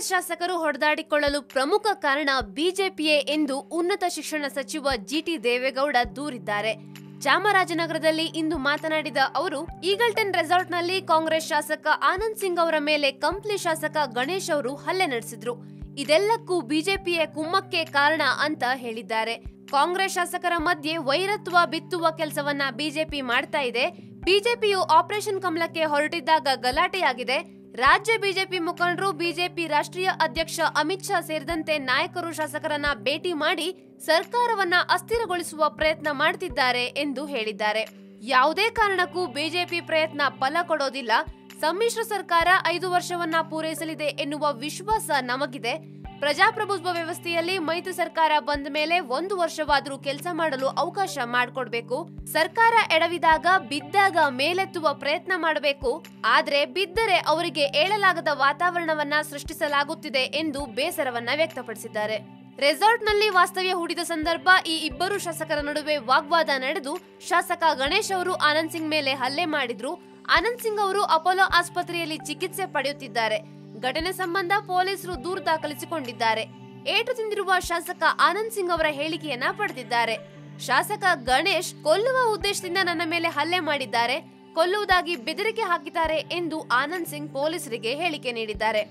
JDS ಶಾಸಕರು ಹೊಡೆದಾಡಿಕೊಳ್ಳಲು ಪ್ರಮುಖ ಕಾರಣ ಬಿಜೆಪಿಯೇ ಎಂದು ಉನ್ನತ ಶಿಕ್ಷಣ ಸಚಿವ ಜಿಟಿ ದೇವೇಗೌಡ ದೂರಿದ್ದಾರೆ. ಚಾಮರಾಜನಗರದಲ್ಲಿ ಇಂದು ಮಾತನಾಡಿದ ಅವರು, ಈಗಲ್ಟನ್ ರೆಸಾರ್ಟ್ನಲ್ಲಿ ಕಾಂಗ್ರೆಸ್ ಶಾಸಕ ಆನಂದ್ ಸಿಂಗ್ ಅವರ ಮೇಲೆ ಕಂಪ್ಲಿ ಶಾಸಕ ಗಣೇಶ್ ಅವರು ಹಲ್ಲೆ ನಡೆಸಿದ್ರು. ಇದೆಲ್ಲಕ್ಕೂ ಬಿಜೆಪಿಯ ಕುಮ್ಮಕ್ಕೆ ಕಾರಣ ಅಂತ ಹೇಳಿದ್ದಾರೆ. ಕಾಂಗ್ರೆಸ್ ಶಾಸಕರ ಮಧ್ಯೆ ವೈರತ್ವ ಬಿತ್ತುವ ಕೆಲಸವನ್ನ ಬಿಜೆಪಿ ಮಾಡ್ತಾ ಇದೆ. ಬಿಜೆಪಿಯು ಆಪರೇಷನ್ ಕಮಲಕ್ಕೆ ಹೊರಟಿದ್ದಾಗ ಗಲಾಟೆಯಾಗಿದೆ. ರಾಜ್ಯ ಬಿಜೆಪಿ ಮುಖಂಡರು, ಬಿಜೆಪಿ ರಾಷ್ಟ್ರೀಯ ಅಧ್ಯಕ್ಷ ಅಮಿತ್ ಶಾ ಸೇರಿದಂತೆ ನಾಯಕರು ಶಾಸಕರನ್ನ ಭೇಟಿ ಮಾಡಿ ಸರ್ಕಾರವನ್ನ ಅಸ್ಥಿರಗೊಳಿಸುವ ಪ್ರಯತ್ನ ಮಾಡುತ್ತಿದ್ದಾರೆ ಎಂದು ಹೇಳಿದ್ದಾರೆ. ಯಾವುದೇ ಕಾರಣಕ್ಕೂ ಬಿಜೆಪಿ ಪ್ರಯತ್ನ ಫಲ ಕೊಡೋದಿಲ್ಲ. ಸಮ್ಮಿಶ್ರ ಸರ್ಕಾರ ಐದು ವರ್ಷವನ್ನ ಪೂರೈಸಲಿದೆ ಎನ್ನುವ ವಿಶ್ವಾಸ ನಮಗಿದೆ. ಪ್ರಜಾಪ್ರಭುತ್ವ ವ್ಯವಸ್ಥೆಯಲ್ಲಿ ಮೈತ್ರಿ ಸರ್ಕಾರ ಬಂದ ಮೇಲೆ ಒಂದು ವರ್ಷವಾದರೂ ಕೆಲಸ ಮಾಡಲು ಅವಕಾಶ ಮಾಡಿಕೊಡ್ಬೇಕು. ಸರ್ಕಾರ ಎಡವಿದಾಗ ಬಿದ್ದಾಗ ಮೇಲೆತ್ತುವ ಪ್ರಯತ್ನ ಮಾಡಬೇಕು. ಆದರೆ ಬಿದ್ದರೆ ಅವರಿಗೆ ಏಳಲಾಗದ ವಾತಾವರಣವನ್ನ ಸೃಷ್ಟಿಸಲಾಗುತ್ತಿದೆ ಎಂದು ಬೇಸರವನ್ನ ವ್ಯಕ್ತಪಡಿಸಿದ್ದಾರೆ. ರೆಸಾರ್ಟ್ನಲ್ಲಿ ವಾಸ್ತವ್ಯ ಹೂಡಿದ ಸಂದರ್ಭ ಈ ಇಬ್ಬರು ಶಾಸಕರ ನಡುವೆ ವಾಗ್ವಾದ ನಡೆದು ಶಾಸಕ ಗಣೇಶ್ ಅವರು ಆನಂದ್ ಸಿಂಗ್ ಮೇಲೆ ಹಲ್ಲೆ ಮಾಡಿದ್ರು. ಆನಂದ್ ಸಿಂಗ್ ಅವರು ಅಪೋಲೋ ಆಸ್ಪತ್ರೆಯಲ್ಲಿ ಚಿಕಿತ್ಸೆ ಪಡೆಯುತ್ತಿದ್ದಾರೆ. ಘಟನೆ ಸಂಬಂಧ ಪೊಲೀಸರು ದೂರು ದಾಖಲಿಸಿಕೊಂಡಿದ್ದಾರೆ. ಏಟು ತಿಂದಿರುವ ಶಾಸಕ ಆನಂದ್ ಸಿಂಗ್ ಅವರ ಹೇಳಿಕೆಯನ್ನ ಪಡೆದಿದ್ದಾರೆ. ಶಾಸಕ ಗಣೇಶ್ ಕೊಲ್ಲುವ ಉದ್ದೇಶದಿಂದ ನನ್ನ ಮೇಲೆ ಹಲ್ಲೆ ಮಾಡಿದ್ದಾರೆ. ಕೊಲ್ಲುವುದಾಗಿ ಬೆದರಿಕೆ ಹಾಕಿದ್ದಾರೆ ಎಂದು ಆನಂದ್ ಸಿಂಗ್ ಪೊಲೀಸರಿಗೆ ಹೇಳಿಕೆ ನೀಡಿದ್ದಾರೆ.